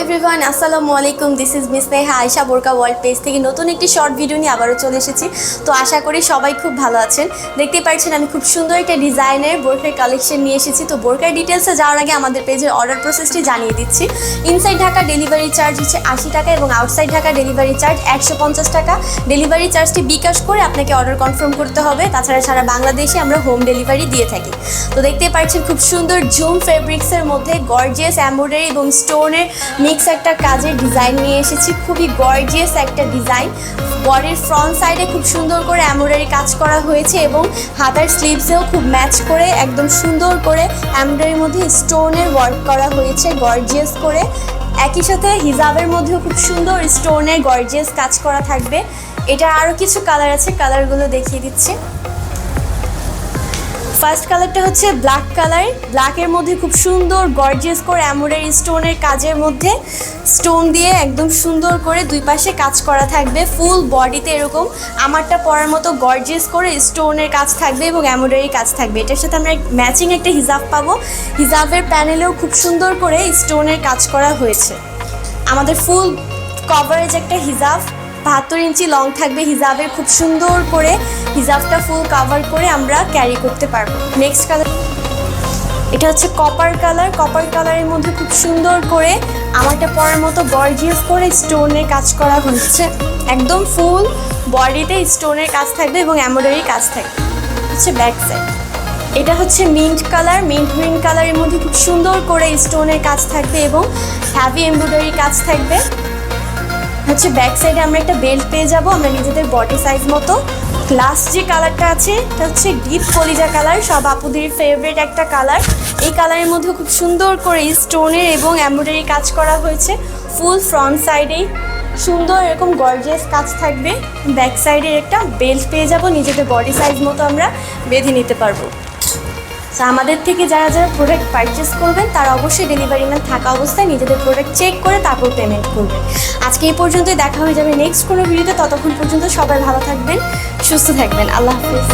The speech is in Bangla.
এভরিওয়ান আসসালামু আলাইকুম this is miss Neha Ayesha Borka world page থেকে নতুন একটি শর্ট ভিডিও নিয়ে আবারও চলে এসেছি। তো আশা করি সবাই খুব ভালো আছেন। দেখতে পাচ্ছেন, আমি খুব সুন্দর একটা ডিজাইনের বোরকার কালেকশন নিয়ে এসেছি। তো বোরকার ডিটেলসে যাওয়ার আগে আমাদের পেজের অর্ডার প্রসেসটি জানিয়ে দিচ্ছি। ইনসাইড ঢাকা ডেলিভারি চার্জ হচ্ছে আশি টাকা এবং আউটসাইড ঢাকা ডেলিভারি চার্জ একশো পঞ্চাশ টাকা। ডেলিভারি চার্জটি বিকাশ করে আপনাকে অর্ডার কনফার্ম করতে হবে। তাছাড়া সারা বাংলাদেশে আমরা হোম ডেলিভারি দিয়ে থাকি। তো দেখতে পাচ্ছেন, খুব সুন্দর জুম ফেব্রিক্সের মধ্যে গর্জিয়াস এমব্রয়ডারি এবং স্টোনের মিক্স একটা কাজের ডিজাইন নিয়ে এসেছি। খুবই গর্জিয়াস একটা ডিজাইন বডির ফ্রন্ট সাইডে খুব সুন্দর করে এমব্রয়ডারি কাজ করা হয়েছে এবং হাতার স্লিভসেও খুব ম্যাচ করে, একদম সুন্দর করে এমব্রয়ডারির মধ্যে স্টোনের ওয়ার্ক করা হয়েছে গর্জিয়াস করে। একই সাথে হিজাবের মধ্যেও খুব সুন্দর স্টোনের গর্জিয়াস কাজ করা থাকবে। এটা আরও কিছু কালার আছে কালারগুলো দেখিয়ে দিচ্ছি। ফার্স্ট কালারটা হচ্ছে ব্ল্যাক কালার। ব্ল্যাকের মধ্যে খুব সুন্দর গর্জিয়াস করে এমব্রয়ডারি স্টোনের কাজের মধ্যে স্টোন দিয়ে একদম সুন্দর করে দুই পাশে কাজ করা থাকবে ফুল বডিতে এরকম। আমারটা পরার মতো গর্জিয়াস করে স্টোনের কাজ থাকবে এবং এমব্রয়ডারি কাজ থাকবে। এটার সাথে আমরা ম্যাচিং একটা হিজাব পাবো। হিজাবের প্যানেলেও খুব সুন্দর করে স্টোনের কাজ করা হয়েছে। আমাদের ফুল কভারেজ একটা হিজাব, বাহাত্তর ইঞ্চি লং থাকবে হিজাবের, খুব সুন্দর করে হিজাবটা ফুল কাভার করে আমরা ক্যারি করতে পারব। নেক্সট কালার এটা হচ্ছে কপার কালার কপার কালারের মধ্যে খুব সুন্দর করে আমারটা পরার মতো গর্জিয়াস করে স্টোনের কাজ করা হচ্ছে। একদম ফুল বডিতে স্টোনের কাজ থাকবে এবং এমব্রয়ডারি কাজ থাকবে। হচ্ছে ব্যাক সাইড এটা হচ্ছে মিন্ট কালার মিন্ট গ্রিন কালারের মধ্যে খুব সুন্দর করে স্টোনের কাজ থাকবে এবং হ্যাভি এমব্রয়ডারি কাজ থাকবে। হচ্ছে ব্যাক সাইডে আমরা একটা বেল্ট পেয়ে যাব, আমরা নিজেদের বডি সাইজ মতো। লাস্ট যে কালারটা আছে, এটা হচ্ছে ডিপ কলিজা কালার সব আপুদের ফেভারিট একটা কালার এই কালারের মধ্যে খুব সুন্দর করে স্টোনের এবং এমব্রয়ডারি কাজ করা হয়েছে ফুল ফ্রন্ট সাইডেই সুন্দর এরকম গর্জিয়াস কাজ থাকবে। ব্যাক সাইডে একটা বেল্ট পেয়ে যাব, নিজেদের বডি সাইজ মতো আমরা বেঁধে নিতে পারব। তো আমাদের থেকে যারা যারা প্রোডাক্ট পারচেস করবেন, তারা অবশ্যই ডেলিভারি ম্যান থাকা অবস্থায় নিজেদের প্রোডাক্ট চেক করে তারপর পেমেন্ট করবেন। আজকে এই পর্যন্তই দেখা হয়ে যাবে নেক্সট কোনো ভিডিওতে ততক্ষণ পর্যন্ত সবাই ভালো থাকবেন, সুস্থ থাকবেন। আল্লাহ হাফিজ।